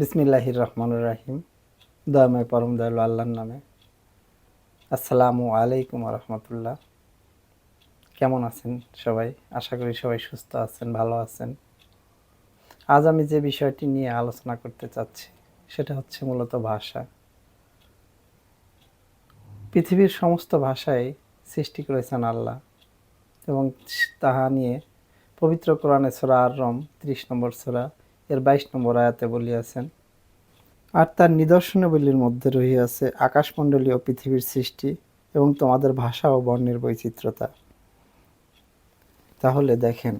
বিসমিল্লাহির রহমানুর রাহিম। দয়াময় পরম দয়ালু আল্লাহর নামে। আসসালামু আলাইকুম রহমতুল্লাহ। কেমন আছেন সবাই? আশা করি সবাই সুস্থ আছেন, ভালো আছেন। আজ আমি যে বিষয়টি নিয়ে আলোচনা করতে চাচ্ছি, সেটা হচ্ছে মূলত ভাষা। পৃথিবীর সমস্ত ভাষাই সৃষ্টি করেছেন আল্লাহ এবং তাহা নিয়ে পবিত্র কোরআনে সোরা আর রম ত্রিশ নম্বর সোরা এর বাইশ নম্বর আয়াতে বলিয়াছেন, আর তার নিদর্শনাবলীর মধ্যে রহিয়াছে আকাশমণ্ডলী ও পৃথিবীর সৃষ্টি এবং তোমাদের ভাষা ও বর্ণের বৈচিত্র্যতা। তাহলে দেখেন,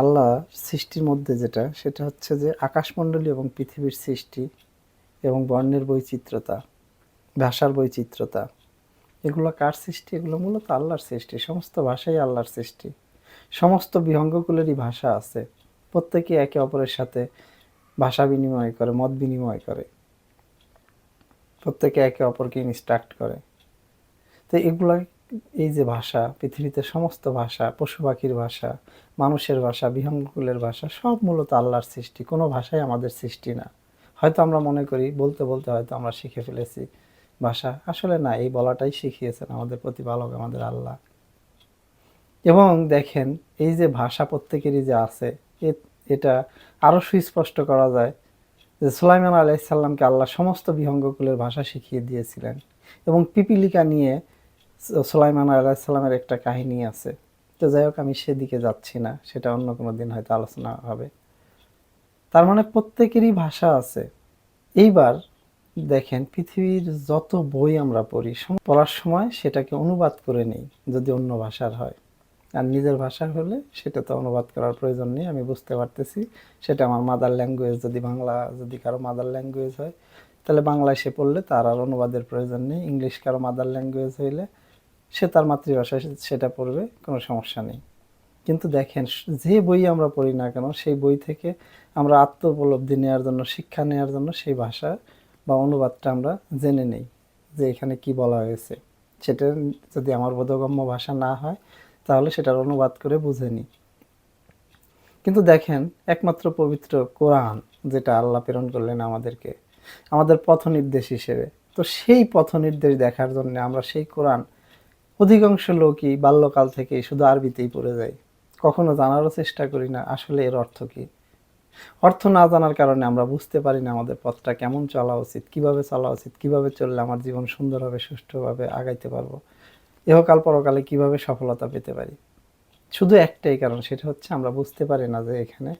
আল্লাহ সৃষ্টির মধ্যে যেটা, সেটা হচ্ছে যে আকাশমণ্ডলী এবং পৃথিবীর সৃষ্টি এবং বর্ণের বৈচিত্র্যতা, ভাষার বৈচিত্র্যতা। এগুলো কার সৃষ্টি? এগুলো মূলত আল্লাহর সৃষ্টি, সমস্ত ভাষাই আল্লাহর সৃষ্টি। সমস্ত বিহঙ্গগুলোরই ভাষা আছে। প্রত্যেকে একে অপরের সাথে ভাষা বিনিময় করে, মত বিনিময় করে। প্রত্যেকে একে অপরকে ইনস্ট্রাক্ট করে। তো এগুলা, এই যে ভাষা, পৃথিবীতে সমস্ত ভাষা, পশু পাখির ভাষা, মানুষের ভাষা বিহঙ্গকুলের ভাষা, সব মূলত আল্লাহর সৃষ্টি। কোনো ভাষাই আমাদের সৃষ্টি না। হয়তো আমরা মনে করি, বলতে বলতে হয়তো আমরা শিখে ফেলেছি ভাষা। আসলে না, এই বলাটাই শিখিয়েছেন আমাদের প্রতিপালক, আমাদের আল্লাহ। এবং দেখেন, এই যে ভাষা প্রত্যেকেরই যে আছে এটা আরও সুস্পষ্ট করা যায় যে সুলাইমান আলাইসাল্লামকে আল্লাহ সমস্ত বিহঙ্গকুলের ভাষা শিখিয়ে দিয়েছিলেন এবং পিপিলিকা নিয়ে সুলাইমান আলাইসাল্লামের একটা কাহিনী আছে। তো যাই হোক, আমি সেদিকে যাচ্ছি না, সেটা অন্য কোনো দিন হয়তো আলোচনা হবে। তার মানে প্রত্যেকেরই ভাষা আছে। এইবার দেখেন, পৃথিবীর যত বই আমরা পড়ি পড়ার সময় সেটাকে অনুবাদ করে নেই, যদি অন্য ভাষার হয়। আর নিজের ভাষা হলে সেটা তো অনুবাদ করার প্রয়োজন নেই, আমি বুঝতে পারতেছি। সেটা আমার মাদার ল্যাঙ্গুয়েজ যদি বাংলা, যদি কারও মাদার ল্যাঙ্গুয়েজ হয়, তাহলে বাংলায় সে পড়লে তার আর অনুবাদের প্রয়োজন নেই। ইংলিশ কারও মাদার ল্যাঙ্গুয়েজ হইলে সে তার মাতৃভাষায় সেটা পড়বে, কোনো সমস্যা নেই। কিন্তু দেখেন, যে বই আমরা পড়ি না কেন, সেই বই থেকে আমরা আত্ম উপলব্ধি নেওয়ার জন্য, শিক্ষা নেওয়ার জন্য সেই ভাষা বা অনুবাদটা আমরা জেনে নেই যে এখানে কি বলা হয়েছে। সেটা যদি আমার বোধগম্য ভাষা না হয় তাহলে সেটার অনুবাদ করে বুঝে নিই। কিন্তু দেখেন, একমাত্র পবিত্র কোরআন যেটা আল্লাহ প্রেরণ করলেন আমাদেরকে, আমাদের পথ নির্দেশ হিসেবে। তো সেই পথ নির্দেশ দেখার জন্য আমরা সেই কোরআন অধিকাংশ লোকই বাল্যকাল থেকেই শুধু আরবিতেই পড়ে যায় কখনো জানারও চেষ্টা করি না, আসলে এর অর্থ কী? অর্থ না জানার কারণে আমরা বুঝতে পারি না আমাদের পথটা কেমন চলা উচিত, কীভাবে চলা উচিত, কীভাবে চললে আমার জীবন সুন্দরভাবে, সুষ্ঠুভাবে আগাইতে পারব। ইহকাল পরকালে কীভাবে সফলতা পেতে পারি? শুধু একটাই কারণ, সেটা হচ্ছে আমরা বুঝতে পারি না যে এখানে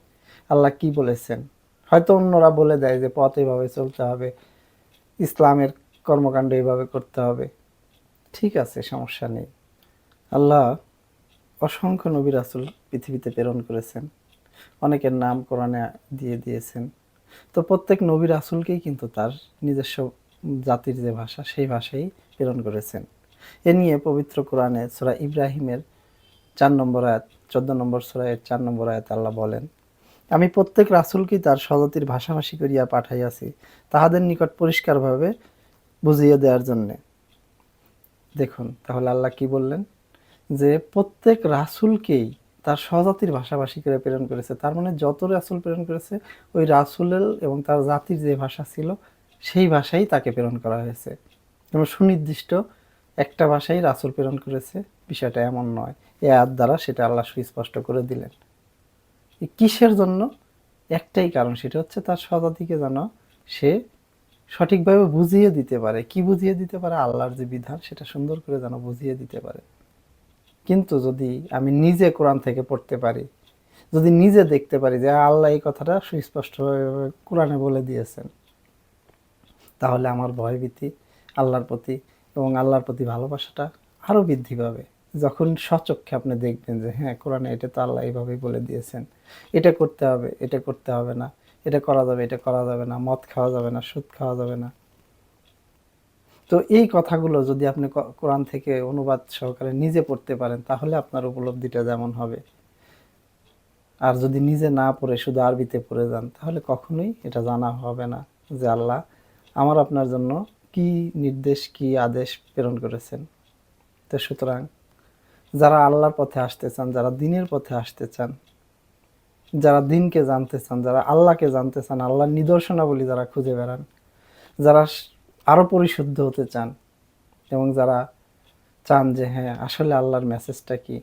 আল্লাহ কি বলেছেন। হয়তো অন্যরা বলে দেয় যে পথ এইভাবে চলতে হবে, ইসলামের কর্মকাণ্ড এইভাবে করতে হবে। ঠিক আছে, সমস্যা নেই। আল্লাহ অসংখ্য নবী রাসুল পৃথিবীতে প্রেরণ করেছেন। অনেকের নাম কোরআনে দিয়ে দিয়েছেন। তো প্রত্যেক নবী রাসুলকেই কিন্তু তার নিজস্ব জাতির যে ভাষা, সেই ভাষাই প্রেরণ করেছেন। এ নিয়ে পবিত্র কোরআনে সূরা ইব্রাহিমের চার নম্বর আয়াত, চোদ্দ নম্বর সূরায়ের চার নম্বর আয়াত আল্লাহ বলেন, আমি প্রত্যেক রাসুলকেই তার স্বজাতির ভাষাভাষী করিয়া পাঠাইয়াছি, তাহাদের নিকট পরিষ্কারভাবে বুঝিয়ে দেওয়ার জন্যে। দেখুন, তাহলে আল্লাহ কি বললেন? যে প্রত্যেক রাসুলকেই তার স্বজাতির ভাষাভাষী করে প্রেরণ করেছে। তার মানে যত রাসুল প্রেরণ করেছে, ওই রাসুলের এবং তার জাতির যে ভাষা ছিল, সেই ভাষাই তাকে প্রেরণ করা হয়েছে। এবং সুনির্দিষ্ট একটা ভাষাই রাসুল প্রেরণ করেছে, বিষয়টা এমন নয়। এ আয়াত দ্বারা সেটা আল্লাহ সুস্পষ্ট করে দিলেন। কিসের জন্য? একটাই কারণ, সেটা হচ্ছে তার স্বজাতিকে যেন সে সঠিকভাবে বুঝিয়ে দিতে পারে। কি বুঝিয়ে দিতে পারে? আল্লাহর যে বিধান, সেটা সুন্দর করে যেন বুঝিয়ে দিতে পারে। কিন্তু যদি আমি নিজে কোরআন থেকে পড়তে পারি, যদি নিজে দেখতে পারি যে আল্লাহ এই কথাটা সুস্পষ্টভাবে কোরআনে বলে দিয়েছেন, তাহলে আমার ভয়ভীতি, আল্লাহর প্রতি এবং আল্লাহর প্রতি ভালোবাসাটা আরও বৃদ্ধি পাবে। যখন সচক্ষে আপনি দেখবেন যে হ্যাঁ কোরআনে এটা তো আল্লাহ এইভাবেই বলে দিয়েছেন। এটা করতে হবে, এটা করতে হবে না। এটা করা যাবে, এটা করা যাবে না। মদ খাওয়া যাবে না, সুদ খাওয়া যাবে না। তো এই কথাগুলো যদি আপনি কোরআন থেকে অনুবাদ সহকারে নিজে পড়তে পারেন, তাহলে আপনার উপলব্ধিটা যেমন হবে। আর যদি নিজে না পড়ে, শুধু আরবিতে পড়ে যান, তাহলে কখনোই এটা জানা হবে না যে, আল্লাহ আমার আপনার জন্য কি নির্দেশ, কি আদেশ প্রেরণ করেছেন? তো সুতরাং যারা আল্লাহর পথে আসতে চান, যারা দিনের পথে আসতে চান, যারা দিনকে জানতে চান, যারা আল্লাহকে জানতে চান, আল্লাহর নিদর্শনাবলী যারা খুঁজে বেড়ান, যারা আরও পরিশুদ্ধ হতে চান এবং যারা চান যে হ্যাঁ আসলে আল্লাহর মেসেজটা কি?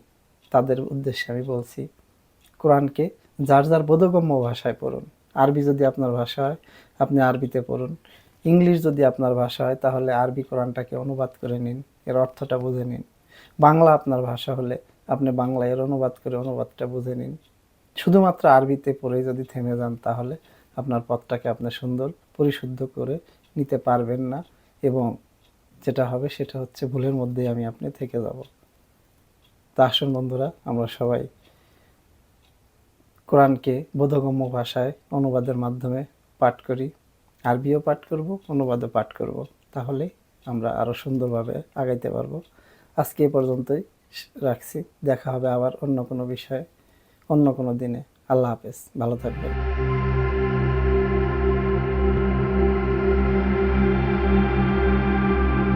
তাদের উদ্দেশ্যে আমি বলছি, কোরআনকে যার যার বোধগম্য ভাষায় পড়ুন। আরবি যদি আপনার ভাষা হয়, আপনি আরবিতে পড়ুন। ইংলিশ যদি আপনার ভাষা হয়, তাহলে আরবি কোরআনটাকে অনুবাদ করে নিন, এর অর্থটা বুঝে নিন। বাংলা আপনার ভাষা হলে আপনি বাংলা এর অনুবাদ করে অনুবাদটা বুঝে নিন। শুধুমাত্র আরবিতে পড়েই যদি থেমে যান, তাহলে আপনার পথটাকে আপনি সুন্দর, পরিশুদ্ধ করে নিতে পারবেন না। এবং যেটা হবে, সেটা হচ্ছে ভুলের মধ্যেই আমি আপনি থেকে যাব। তা আসুন বন্ধুরা, আমরা সবাই কোরআনকে বোধগম্য ভাষায় অনুবাদের মাধ্যমে পাঠ করি। আরবিও পাঠ করব, অনুবাদও পাঠ করব। তাহলে আমরা আরও সুন্দরভাবে আগাইতে পারব। আজকে এ পর্যন্তই রাখছি। দেখা হবে আবার অন্য কোনো বিষয়ে, অন্য কোনো দিনে। আল্লাহ হাফেজ। ভালো থাকবেন।